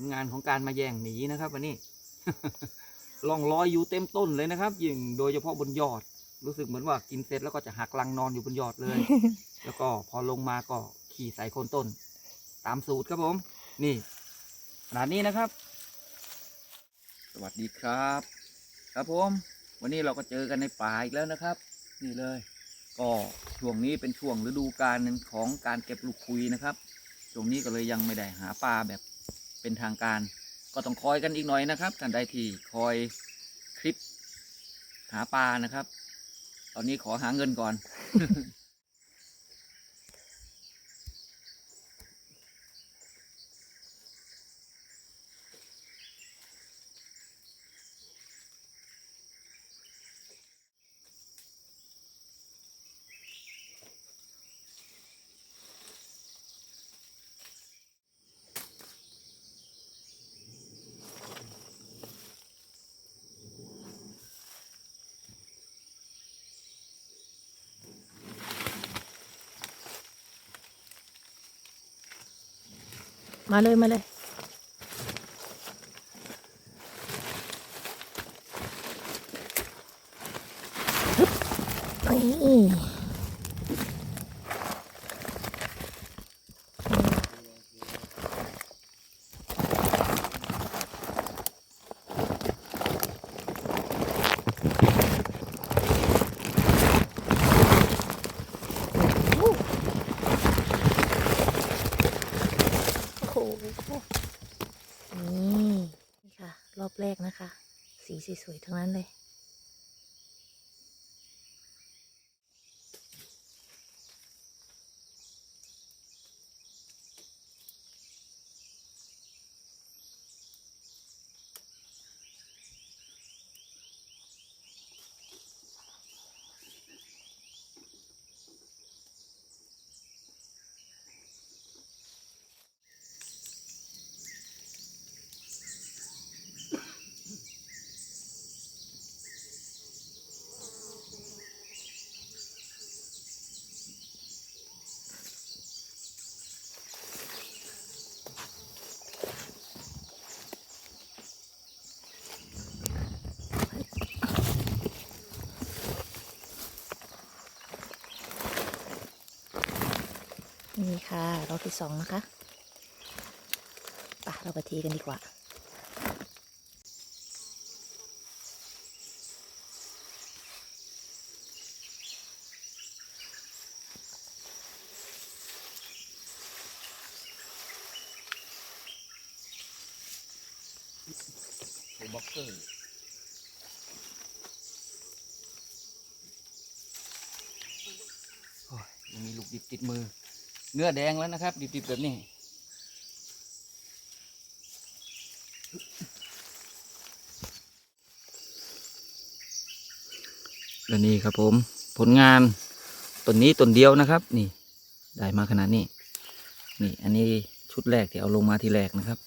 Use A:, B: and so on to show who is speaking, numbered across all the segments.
A: ลงานของการมาแย่งหนีนะครับวันนี้ล่องลอยอยู่เต็มต้นเลยนะครับยิ่งโดยเฉพาะบนยอด รู้สึกเหมือนว่ากินเสร็จแล้วก็จะหักลังนอนอยู่บนยอดเลย แล้วก็พอลงมาก็ขี่ใส่โคนต้น ตามสูตรครับผม นี่ขนาดนี้นะครับ สวัสดีครับ ครับผม วันนี้เราก็เจอกันในป่าอีกแล้วนะครับ นี่เลย ก็ช่วงนี้เป็นช่วงฤดูกาลของการเก็บลูกคุยนะครับช่วงนี้ก็เลยยังไม่ได้หาปลาแบบ เป็นทางการ ก็ต้องคอยกันอีกหน่อยนะครับท่านใดที่คอยคลิปหาปลานะครับ ตอนนี้ขอหาเงินก่อน
B: มาเลย มาเลย นี่โอ้โห นี่นี่ค่ะ รอบแรกนะคะ สีสวยๆทั้งนั้นเลย นี่ค่ะรอบที่สองนะคะปะเราไปทีกันดีกว่า
A: ตัวบ็อกเกอร์โอ้ยยังมีลูกดิบติดมือ เนื้อแดงแล้วนะครับ ดิบๆแบบนี้ และนี่ครับผมผลงานต้นนี้ต้นเดียวนะครับ นี่ ได้มาขนาดนี้ นี่ อันนี้ชุดแรกที่เอาลงมาทีแรกนะครับ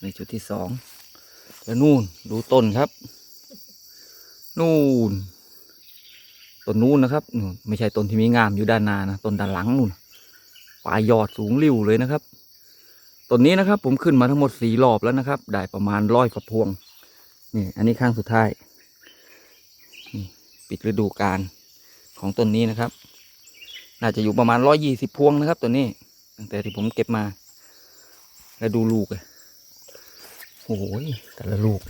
A: ในชุดที่สองแล้วนู่นดูต้นครับ นู่นต้นนู่นนะครับนู่ไม่ใช่ต้นที่มีงามอยู่ด้านหน้านะต้นด้านหลังนู่น ปลายยอดสูงริ้วเลยนะครับต้นนี้นะครับผมขึ้นมาทั้งหมดสี่รอบแล้วนะครับ ได้ประมาณร้อยฝักพวง นี่ อันนี้ข้างสุดท้ายนี่ปิดฤดูกาลของต้นนี้นะครับ น่าจะอยู่ประมาณร้อยยี่สิบพวงนะครับตัวนี้ ตั้งแต่ที่ผมเก็บมา แล้วดูลูกเลยโอ้โหแต่ละลูก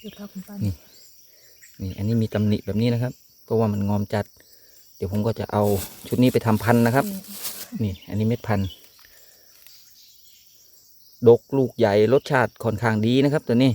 B: เดี๋ยวพาคุณป้า
A: นี่นี่ อันนี้มีตำหนิแบบนี้นะครับ เพราะว่ามันงอมจัด เดี๋ยวผมก็จะเอาชุดนี้ไปทำพันธุ์นะครับ นี่ อันนี้เม็ดพันธุ์ดกลูกใหญ่รสชาติค่อนข้างดีนะครับตัวนี้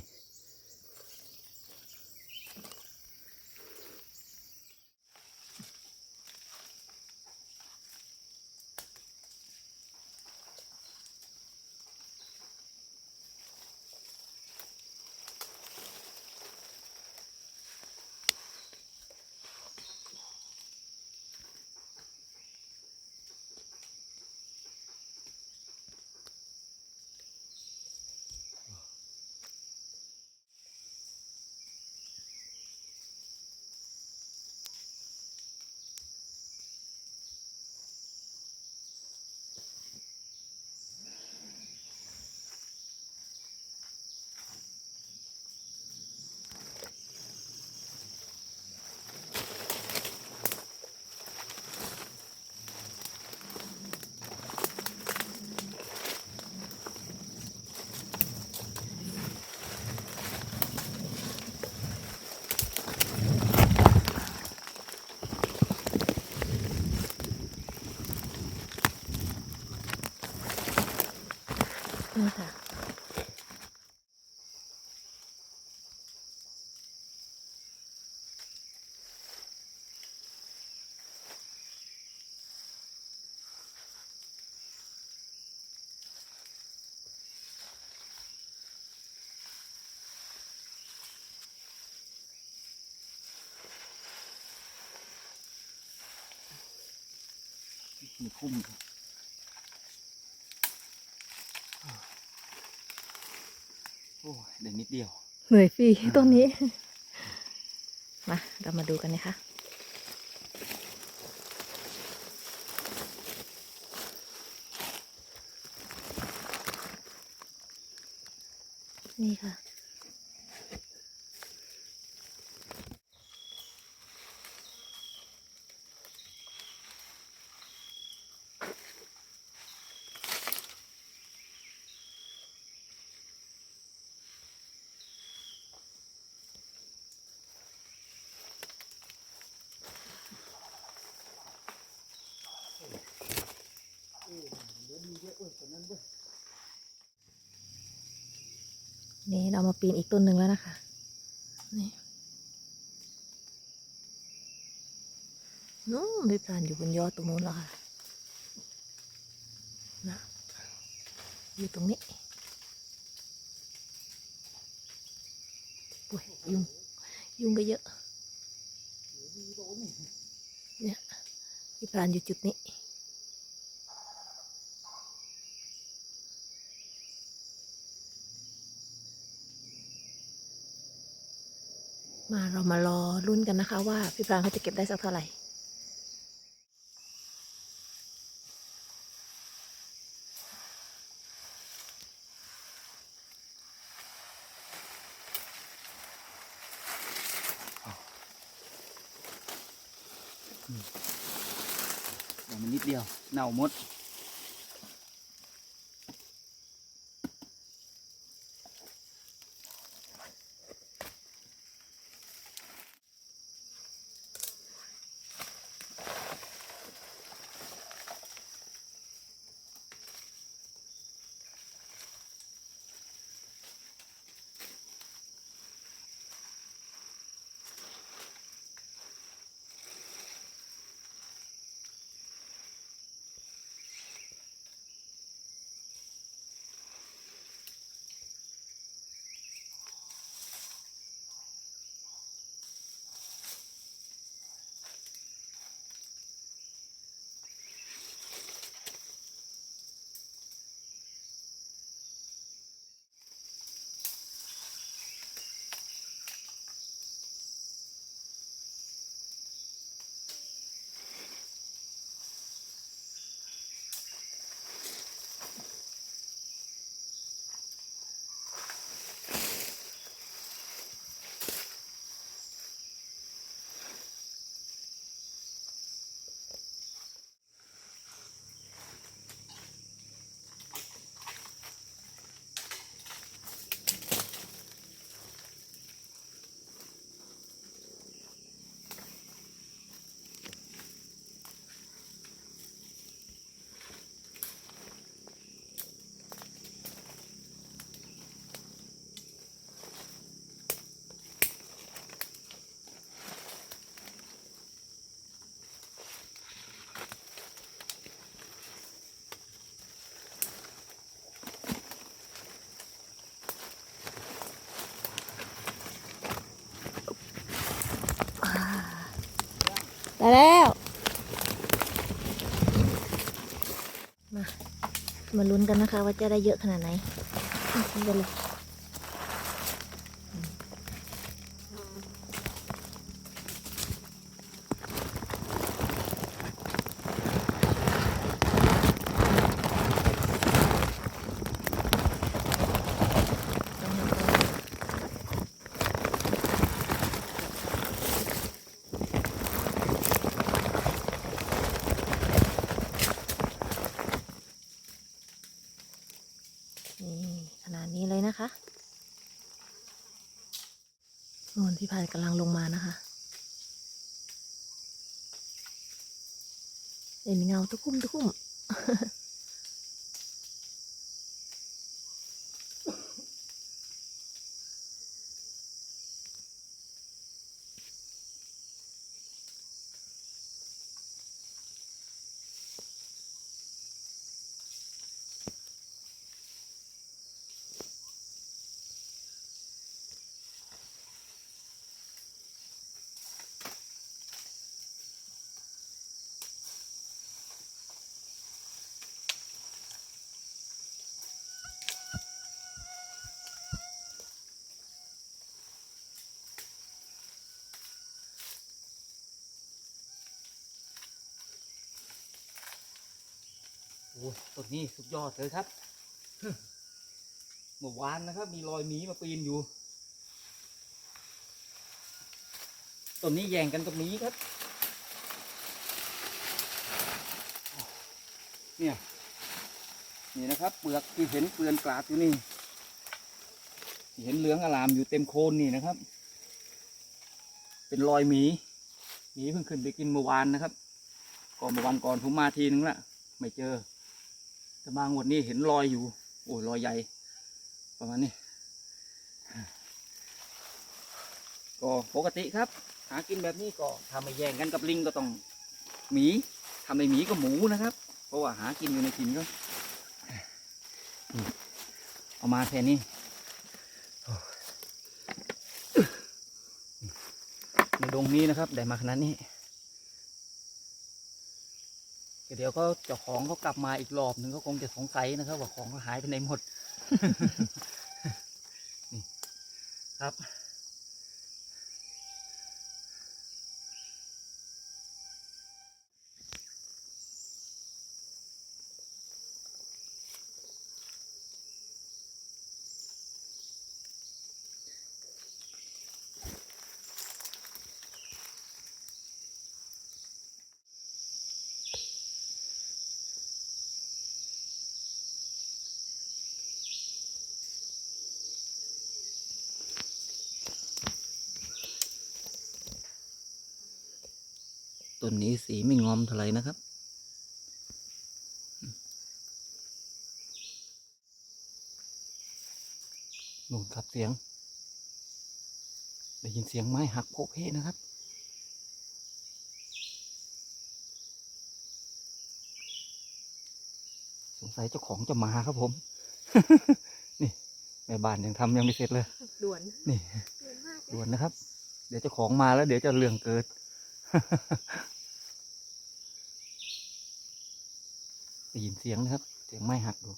A: น
B: นี่ค่ะ
A: มีคุ้มครับโอ้ยได้นิดเดียว
B: เหนื่อยฟรีต้นนี้ มาเรามาดูกันนะคะนี่ค่ะ นี่เรามาปีนอีกต้นหนึ่งแล้วนะคะ นี่นู้นไม่พลานอยู่บนยอดตรงนู้นแล้วค่ะนะอยู่ตรงนี้ปุ้ยยุง ยุงก็เยอะ เนี่ยพี่พรานอยู่จุดนี้ มาเรามารอรุ่นกันนะคะ ว่าพี่ปรางเขาจะเก็บได้สักเท่าไหร่
A: เดี๋ยวมันนิดเดียวเน่าหมด
B: แล้ว มา มาลุ้นกันนะคะว่าจะได้เยอะขนาดไหนไปเลยนี่ขนาดนี้เลยนะคะนน พี่พายกำลังลงมานะคะเห็นเงาตะคุ่มตะคุ่ม
A: ต้นนี้สุดยอดเลยครับเมื่อวานนะครับ มีรอยหมีมาปีนอยู่ต้นนี้แย่งกันกับหมีครับ เนี่ยนี่นะครับ เปลือกที่เห็นเปลือนกลาดอยู่นี่ที่เห็นเหลืองอลามอยู่เต็มโคนนี่นะครับ เป็นรอยหมีหมีเพิ่งขึ้นไปกินเมื่อวานนะครับ ก่อนเมื่อวันก่อนผมมาทีนึงละไม่เจอ แต่มางวดนี้เห็นรอยอยู่ โอ้ยรอยใหญ่ ประมาณนี้ ก็ปกติครับ หากินแบบนี้ก็ทำไม่แย่งกันกับลิงก็ต้องหมีทำไม่หมีก็หมูนะครับ เพราะว่าหากินอยู่ในถิ่นก็เอามาแทนนี่ในดงนี้นะครับ ได้มาขนาดนี้ เดี๋ยวก็เจ้าของเขากลับมาอีกรอบหนึ่งก็คงจะสงสัยนะครับ ว่าของเขาหายไปไหนหมดนี่ครับ ต้นนี้สีไม่งอมเท่าไหร่นะครับ นู่นครับเสียง ได้ยินเสียงไม้หักโพกเพนะครับสงสัยเจ้าของจะมาครับผม นี่แม่บ้านยังทำยังไม่เสร็จเลย
B: ด่วน
A: นี่
B: ด่วนมาก
A: ด่วนนะครับ เดี๋ยวเจ้าของมาแล้วเดี๋ยวจะเรื่องเกิด ได้ยินเสียงนะครับ เสียงไม้หักดู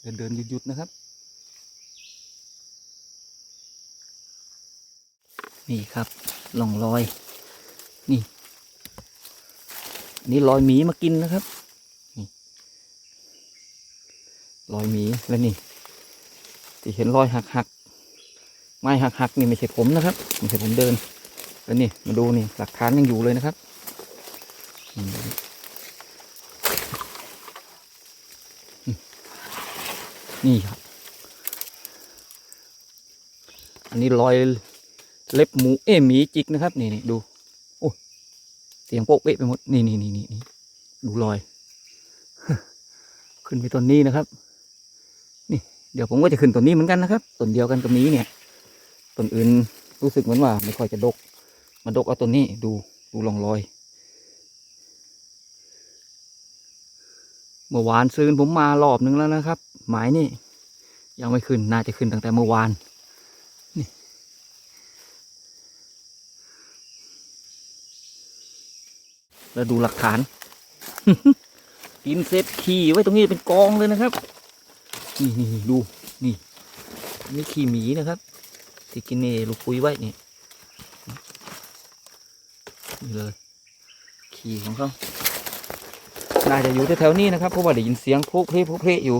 A: เดินเดินหยุดหยุดนะครับ นี่ครับล่องรอย นี่ นี่รอยหมีมากินนะครับ นี่รอยหมีแล้วนี่ ที่เห็นรอยหักหักไม้หักหักนี่ไม่ใช่ผมนะครับไม่ใช่ผมเดินแล้วนี่มาดูนี่หลักฐานยังอยู่เลยนะครับนี่ครับ อันนี้รอยเล็บหมูเอ้ยหมีจิกนะครับ นี่นี่ดู โอ้เสียงโป๊กเป๊ะไปหมด นี่นี่นี่นี่ดูรอย ขึ้นไปต้นนี้นะครับ เดี๋ยวผมก็จะขึ้นต้นนี้เหมือนกันนะครับต้นเดียวกันกับหมีเนี่ยต้นอื่นรู้สึกเหมือนว่า ไม่ค่อยจะดก มาดกเอาต้นนี้ดูดูร่องรอย เมื่อวานซื้อผมมารอบนึงแล้วนะครับ หมายนี่ยังไม่ขึ้นน่าจะขึ้นตั้งแต่เมื่อวานนี่แล้วดูหลักฐาน กินเสร็จขี่ไว้ตรงนี้เป็นกองเลยนะครับ นี่นี่ดู นี่ นี่ขี่หมีนะครับ ที่กินเนลูกปุยไว้นี่นี่เลย ขี่ของเขาน่าจะอยู่แถวๆนี้นะครับเพราะว่าได้ยินเสียงโพกเพลโพกเพลอยู่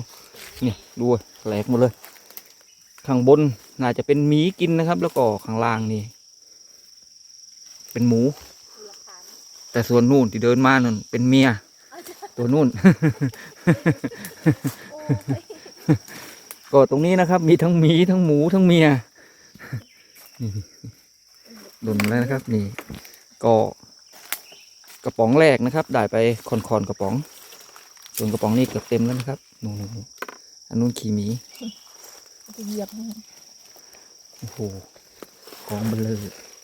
A: นี่ดูแหลกหมดเลย ข้างบนน่าจะเป็นหมีกินนะครับ แล้วก็ข้างล่างนี่ เป็นหมู แต่ส่วนนู่นที่เดินมานั่นเป็นเมีย ตัวนู่น ก็ตรงนี้นะครับ มีทั้งหมีทั้งหมูทั้งเมียนี่ดุนแล้วนะครับ นี่ ก็กระป๋องแรกนะครับ ได้ไปคอนๆกระป๋อง ส่วนกระป๋องนี้เกือบเต็มแล้วนะครับนู่นๆอันนู้นขี่หมี
B: เอาไปเหยียบให้
A: โอ้โหกองเบลอ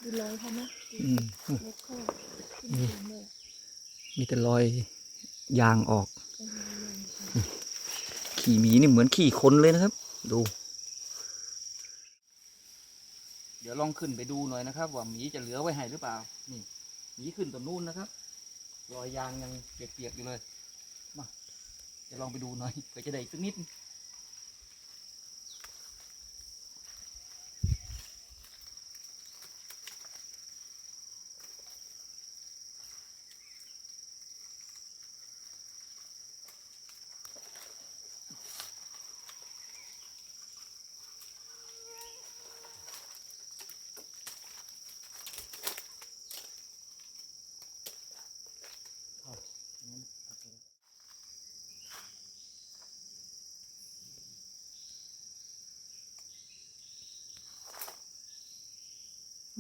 B: ดูรอยเขานะ
A: อืม
B: เล็บเขา
A: อืม
B: ขึ้นเลย
A: มีแต่รอยยางออก
B: เป็นเลย
A: ขี่หมีนี่เหมือนขี่คนเลยนะครับ ดู เดี๋ยวลองขึ้นไปดูหน่อยนะครับว่าหมีจะเหลือไว้ให้หรือเปล่า นี่หมีขึ้นตรงนู้นนะครับ รอยยางยังเปียกๆอยู่เลย มาจะลองไปดูหน่อยเผื่อจะได้อีกสักนิด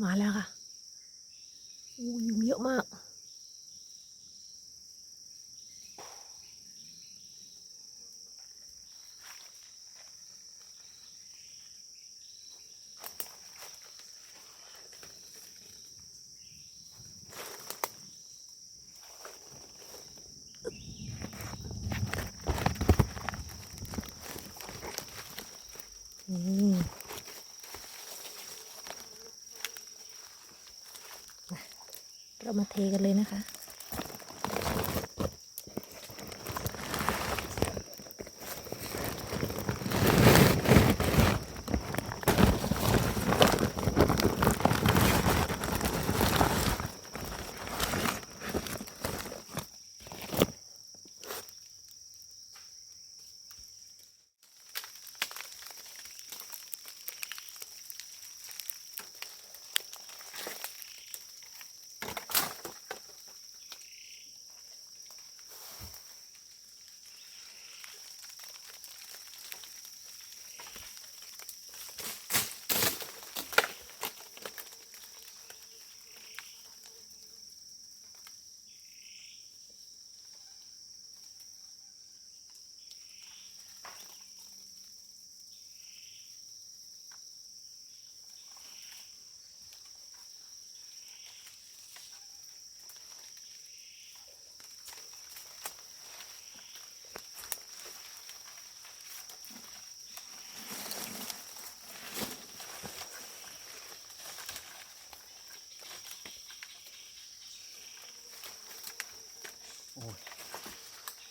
B: มาแล้วค่ะอู้ยุงเยอะมาก นี่มา เรามาเทกันเลยนะคะ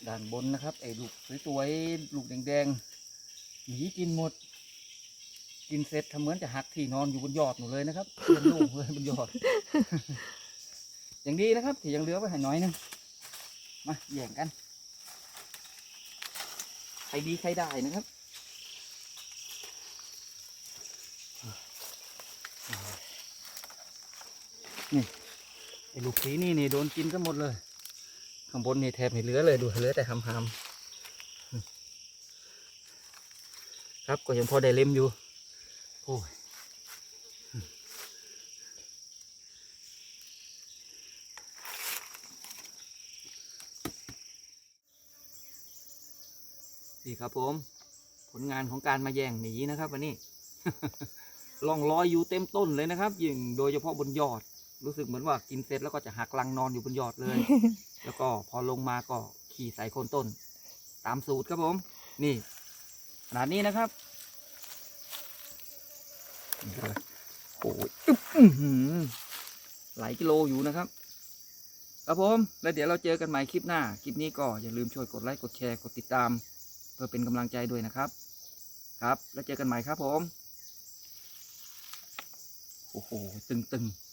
A: ด้านบนนะครับ ไอ้ลูกสวยๆลูกแดงๆหนีกินหมด กินเสร็จทำเหมือนจะหักที่นอนอยู่บนยอดหนูเลยนะครับเพื่อนลูกเลยบนยอด อย่างดีนะครับที่ยังเหลือไว้ให้น้อยหนึงมาแย่งกันใครดีใครได้นะครับนี่ไอ้ลูกสีนี่นี่โดนกินกันหมดเลย ข้างบนนี่แทบไม่เหลือเลยดูเหลือแต่หำหๆครับก็ยังพอได้เล็มอยู่โอ้ยนี่ครับผม ผลงานของการมาแย่งหนีนะครับวันนี้ล่องลอยอยู่เต็มต้นเลยนะครับยิ่งโดยเฉพาะบนยอด รู้สึกเหมือนว่ากินเสร็จแล้วก็จะหักลังนอนอยู่บนยอดเลย แล้วก็พอลงมาก็ขี่ใส่โคนต้น ตามสูตรครับผม นี่ขนาดนี้นะครับนี่เลยโอ้ยอึ๊บอื้อหือหลายกิโลอยู่นะครับครับผมแล้วเดี๋ยวเราเจอกันใหม่คลิปหน้า คลิปนี้ก็อย่าลืมช่วยกดไลค์กดแชร์กดติดตาม เพื่อเป็นกำลังใจด้วยนะครับ ครับ แล้วเจอกันใหม่ครับผม โอ้โห ตึงๆ